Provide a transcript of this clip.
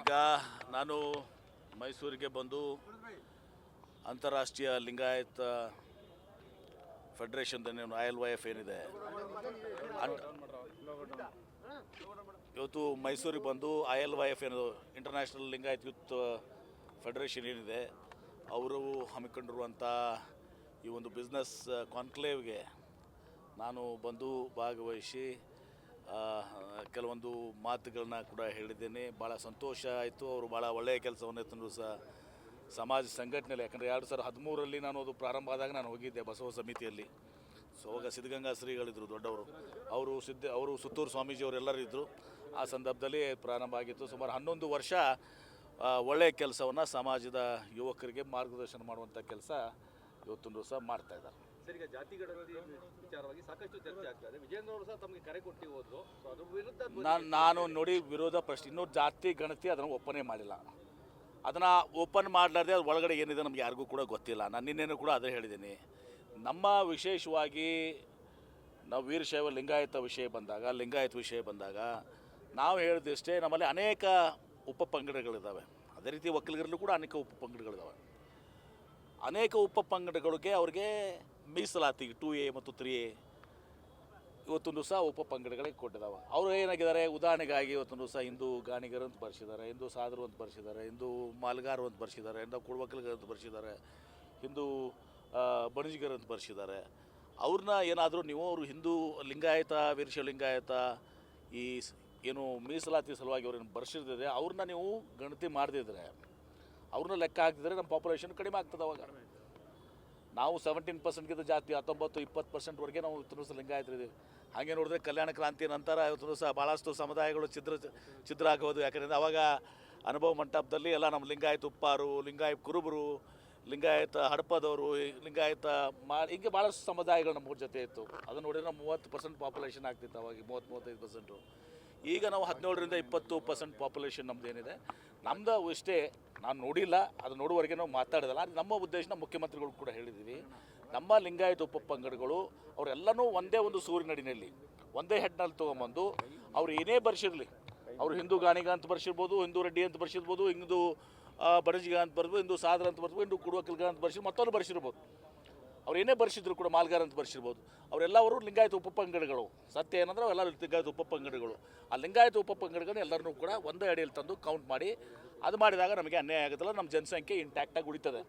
ಈಗ ನಾನು ಮೈಸೂರಿಗೆ ಬಂದು ಅಂತಾರಾಷ್ಟ್ರೀಯ Lingayat federation I L Y F ಏನಿದೆ. ಇವತ್ತು ಮೈಸೂರಿಗೆ ಬಂದು ಐ ಎಲ್ ವೈ ಎಫ್ ಏನು ಇಂಟರ್ನ್ಯಾಷನಲ್ ಲಿಂಗಾಯತ್ ಯೂತ್ ಫೆಡರೇಷನ್ ಏನಿದೆ ಅವರು ಹಮ್ಮಿಕೊಂಡಿರುವಂಥ ಈ ಒಂದು ಬಿಸ್ನೆಸ್ ಕಾನ್ಕ್ಲೇವ್ಗೆ ನಾನು ಬಂದು ಭಾಗವಹಿಸಿ ಕೆಲವೊಂದು ಮಾತುಗಳನ್ನ ಕೂಡ ಹೇಳಿದ್ದೇನೆ. ಭಾಳ ಸಂತೋಷ ಆಯಿತು. ಅವರು ಭಾಳ ಒಳ್ಳೆಯ ಕೆಲಸವನ್ನು ತಂದು ಸಹ ಸಮಾಜ ಸಂಘಟನೆಯಲ್ಲಿ. ಯಾಕಂದರೆ ಎರಡು ಸಾವಿರದ ಹದಿಮೂರರಲ್ಲಿ ನಾನು ಅದು ಪ್ರಾರಂಭ ಆದಾಗ ನಾನು ಹೋಗಿದ್ದೆ ಬಸವ ಸಮಿತಿಯಲ್ಲಿ. ಸೊ, ಅವಾಗ ಸಿದ್ಧಗಂಗಾ ಶ್ರೀಗಳಿದ್ದರು ದೊಡ್ಡವರು. ಅವರು ಸಿದ್ಧ, ಅವರು ಸುತ್ತೂರು ಸ್ವಾಮೀಜಿಯವರು ಎಲ್ಲರೂ ಇದ್ದರು ಆ ಸಂದರ್ಭದಲ್ಲಿ ಪ್ರಾರಂಭ ಆಗಿತ್ತು. ಸುಮಾರು ಹನ್ನೊಂದು ವರ್ಷ ಒಳ್ಳೆಯ ಕೆಲಸವನ್ನು ಸಮಾಜದ ಯುವಕರಿಗೆ ಮಾರ್ಗದರ್ಶನ ಮಾಡುವಂಥ ಕೆಲಸ ಇವತ್ತೊಂದು ಸಹ ಮಾಡ್ತಾ ಇದ್ದಾರೆ. ಸರ್ ಈಗ ಜಾತಿ ಗಣತಿ ಸಾಕಷ್ಟು ಚರ್ಚೆ ಆಗ್ತಾ ವಿಜೇಂದ್ರ ಅವರು ಸಹ ತಮಗೆ ಕರೆ ಕೊಟ್ಟು ಹೋದ್ರು. ಸೊ ಅದ್ರ ವಿರುದ್ಧ ನಾನು ನಾನು ನೋಡಿ ವಿರೋಧ ಪ್ರಶ್ನೆ. ಇನ್ನೂ ಜಾತಿ ಗಣತಿ ಅದನ್ನು ಒಪ್ಪನೆ ಮಾಡಿಲ್ಲ. ಅದನ್ನು ಓಪನ್ ಮಾಡಲಾರ್ದೆ ಅದು ಒಳಗಡೆ ಏನಿದೆ ನಮ್ಗೆ ಯಾರಿಗೂ ಕೂಡ ಗೊತ್ತಿಲ್ಲ. ನಾನು ನಿನ್ನೇನು ಕೂಡ ಅದೇ ಹೇಳಿದ್ದೀನಿ. ನಮ್ಮ ವಿಶೇಷವಾಗಿ ನಾವು ವೀರಶೈವ ಲಿಂಗಾಯತ ವಿಷಯ ಬಂದಾಗ ಲಿಂಗಾಯತ ವಿಷಯ ಬಂದಾಗ ನಾವು ಹೇಳಿದಷ್ಟೇ ನಮ್ಮಲ್ಲಿ ಅನೇಕ ಉಪ ಪಂಗಡಗಳಿದ್ದಾವೆ ಅದೇ ರೀತಿ ಒಕ್ಕಲಿಗರಲ್ಲೂ ಕೂಡ ಅನೇಕ ಉಪಪಂಗಡಗಳಿದ್ದಾವೆ ಅನೇಕ ಉಪ ಪಂಗಡಗಳಿಗೆ ಅವ್ರಿಗೆ ಮೀಸಲಾತಿ ಟು ಎ ಮತ್ತು ತ್ರೀ ಎ ಇವತ್ತೊಂದು ಸಹ ಉಪ ಪಂಗಡಗಳಿಗೆ ಕೊಟ್ಟಿದ್ದಾವೆ ಅವರು ಏನಾಗಿದ್ದಾರೆ? ಉದಾಹರಣೆಗಾಗಿ ಇವತ್ತೊಂದು ಸಹ ಹಿಂದೂ ಗಾಣಿಗರು ಅಂತ ಬರ್ಸಿದ್ದಾರೆ, ಹಿಂದೂ ಸಾಧರು ಅಂತ ಬರ್ಸಿದ್ದಾರೆ, ಹಿಂದೂ ಮಾಲ್ಗಾರು ಅಂತ ಬರ್ಸಿದ್ದಾರೆ, ಹಿಂದೂ ಕುಡ್ವಕಲಿಗರು ಅಂತ ಬರ್ಸಿದ್ದಾರೆ, ಹಿಂದೂ ಬಣಜಿಗರು ಅಂತ ಬರ್ಸಿದ್ದಾರೆ. ಅವ್ರನ್ನ ಏನಾದರೂ ನೀವು ಅವರು ಹಿಂದೂ ಲಿಂಗಾಯತ ವೀರಶ ಲಿಂಗಾಯತ, ಈ ಏನು ಮೀಸಲಾತಿ ಸಲುವಾಗಿ ಅವ್ರನ್ನ ಬರ್ಸಿರ್ದಿದೆ ಅವ್ರನ್ನ ನೀವು ಗಣತಿ ಮಾಡದಿದ್ರೆ, ಅವ್ರನ್ನ ಲೆಕ್ಕ ಹಾಕಿದ್ರೆ ನಮ್ಮ ಪಾಪ್ಯುಲೇಷನ್ ಕಡಿಮೆ ಆಗ್ತದೆ ಅವಾಗ. ನಾವು ಸೆವೆಂಟೀನ್ ಪರ್ಸೆಂಟ್ಗಿಂತ ಜಾಸ್ತಿ, ಹತ್ತೊಂಬತ್ತು, ಇಪ್ಪತ್ತು ಪರ್ಸೆಂಟ್ವರೆಗೆ ನಾವು ಸಹ ಲಿಂಗಾಯತರಿದ್ದೀವಿ ಹಾಗೆ ನೋಡಿದ್ರೆ ಕಲ್ಯಾಣ ಕ್ರಾಂತಿ ನಂತರ ಸಹ ಭಾಳಷ್ಟು ಸಮುದಾಯಗಳು ಛಿದ್ರ ಛಿದ್ರ ಆಗೋದು ಯಾಕಂದರೆ ಅವಾಗ ಅನುಭವ ಮಂಟಪದಲ್ಲಿ ಎಲ್ಲ ನಮ್ಮ ಲಿಂಗಾಯತ ಉಪ್ಪಾರು, ಲಿಂಗಾಯತ ಕುರುಬರು, ಲಿಂಗಾಯತ ಹಡಪದವರು, ಲಿಂಗಾಯತ ಮಾ, ಹಿಂಗೆ ಭಾಳಷ್ಟು ಸಮುದಾಯಗಳು ನಮ್ಮ ಜೊತೆ ಇತ್ತು. ಅದನ್ನು ನೋಡಿದ್ರೆ ನಾವು ಮೂವತ್ತು ಪರ್ಸೆಂಟ್ ಪಾಪ್ಯುಲೇಷನ್ ಆಗ್ತಿತ್ತು ಅವಾಗ, ಮೂವತ್ತು, ಮೂವತ್ತೈದು ಪರ್ಸೆಂಟು ಈಗ ನಾವು ಹದಿನೇಳರಿಂದ ಇಪ್ಪತ್ತು ಪರ್ಸೆಂಟ್ ಪಾಪ್ಯುಲೇಷನ್ ನಮ್ದು ನಮ್ದು ಇಷ್ಟೇ ನಾನು ನೋಡಿಲ್ಲ, ಅದು ನೋಡುವವರೆಗೆ ನಾವು ಮಾತಾಡೋದಲ್ಲ. ಅದು ನಮ್ಮ ಉದ್ದೇಶ ಮುಖ್ಯಮಂತ್ರಿಗಳು ಕೂಡ ಹೇಳಿದ್ದೀವಿ ನಮ್ಮ ಲಿಂಗಾಯತ ಉಪಪಂಗಡಗಳು ಅವರೆಲ್ಲನೂ ಒಂದೇ ಒಂದು ಸೂರಿನಡಿನಲ್ಲಿ ಒಂದೇ ಹೆಡ್ನಲ್ಲಿ ತೊಗೊಂಬಂದು, ಅವ್ರು ಏನೇ ಬರ್ಸಿರಲಿ, ಅವರು ಹಿಂದೂ ಗಾಣಿಗ ಅಂತ ಬರ್ಸಿರ್ಬೋದು, ಹಿಂದೂ ರೆಡ್ಡಿ ಅಂತ ಬರ್ಸಿರ್ಬೋದು, ಹಿಂದೂ ಬಡಜಿಗ ಅಂತ ಬರ್ಬೋದು, ಹಿಂದೂ ಸಾದ್ರ ಅಂತ ಬರ್ಬೋದು, ಹಿಂದೂ ಕುಡುವಕಲ್ಗ ಅಂತ ಬರ್ಸಿ ಮತ್ತೊಂದು ಬರ್ಸಿರ್ಬೋದು. ಅವ್ರು ಏನೇ ಬರ್ಸಿದ್ರು ಕೂಡ ಮಾಲ್ಗಾರ ಅಂತ ಬರ್ಸಿರ್ಬೋದು. ಅವರೆಲ್ಲವರು ಲಿಂಗಾಯತ ಉಪಪಂಗಡಗಳು ಸತ್ಯ ಏನಂದ್ರೆ ಅವೆಲ್ಲ ಲಿಂಗಾಯತ ಉಪಪಂಗಡಗಳು ಆ ಲಿಂಗಾಯತ ಉಪಪಂಗಡಗಳನ್ನ ಎಲ್ಲರನ್ನೂ ಕೂಡ ಒಂದೇ ಅಡಿಯಲ್ಲಿ ತಂದು ಕೌಂಟ್ ಮಾಡಿ, ಅದು ಮಾಡಿದಾಗ ನಮಗೆ ಅನ್ಯಾಯ ಆಗುತ್ತಲ್ಲ ನಮ್ಮ ಜನಸಂಖ್ಯೆ ಇಂಟ್ಯಾಕ್ಟಾಗಿ ಉಳಿತದೆ.